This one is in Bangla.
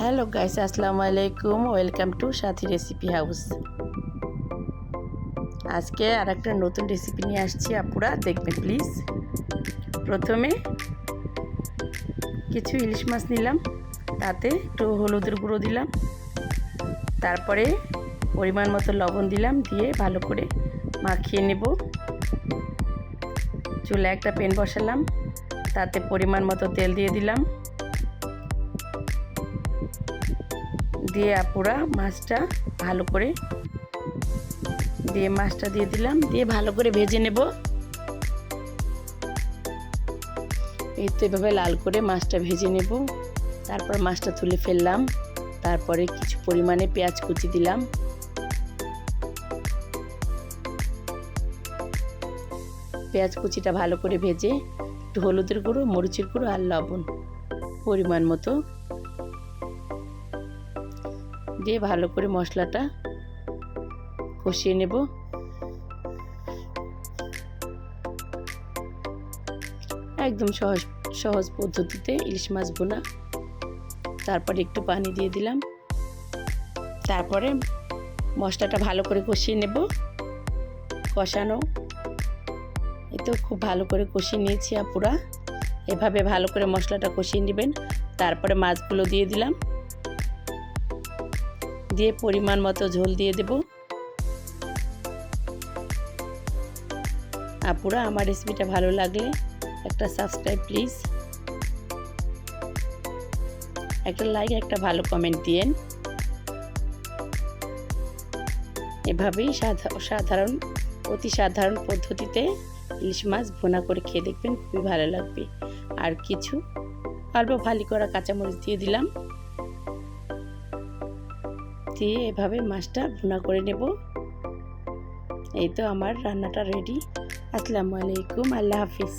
হ্যালো গাইস আসসালামু আলাইকুম welcome to Sathi recipe house আজকে আর একটা নতুন রেসিপি নিয়ে আসছি আপুরা, দেখবেন প্লিজ প্রথমে কিছু ইলিশ মাছ নিলাম, তাতে একটু হলুদের গুঁড়ো দিলাম, তারপরে পরিমাণ মতো লবণ দিলাম, দিয়ে ভালো করে মাখিয়ে নেব। চুলে একটা প্যান বসালাম, তাতে পরিমাণ মতো তেল দিয়ে দিলাম। দিয়ে আপুরা মাছটা ভালো করে দিয়ে মাছটা দিয়ে দিলাম, দিয়ে ভালো করে ভেজে নেব। এই তো এভাবে লাল করে মাছটা ভেজে নেব। তারপর মাছটা তুলে ফেললাম। তারপরে কিছু পরিমাণে পেঁয়াজ কুচি দিলাম। পেঁয়াজ কুচিটা ভালো করে ভেজে একটু হলুদের গুঁড়ো, মরিচের গুঁড়ো আর লবণ পরিমাণ মতো দিয়ে ভালো করে মশলাটা কষিয়ে নেব। একদম সহজ সহজ পদ্ধতিতে ইলিশ মাছ বোনা তারপরে একটু পানি দিয়ে দিলাম। তারপরে মশলাটা ভালো করে কষিয়ে নেব। কষানো। এই তো খুব ভালো করে কষিয়ে নিয়েছি আপুরা। এভাবে ভালো করে মশলাটা কষিয়ে নেবেন। তারপরে মাছগুলো দিয়ে দিলাম। দিয়ে পরিমাণ মতো ঝোল দিয়ে দেব। আপুরা, আমার রেসিপিটা ভালো লাগলে একটা সাবস্ক্রাইব প্লিজ একটা লাইক একটা ভালো কমেন্ট দিয়েন। এভাবেই সাধারণ, অতি সাধারণ পদ্ধতিতে ইলিশ মাছ ভোনা করে খেয়ে দেখবেন, খুবই ভালো লাগবে। আর কিছু অল্প ফালি করা কাঁচামরিচ দিয়ে দিলাম। দিয়ে এভাবে মাছটা ভুনা করে নেব। এই তো আমার রান্নাটা রেডি আসসালামু আলাইকুম, আল্লাহ হাফিজ।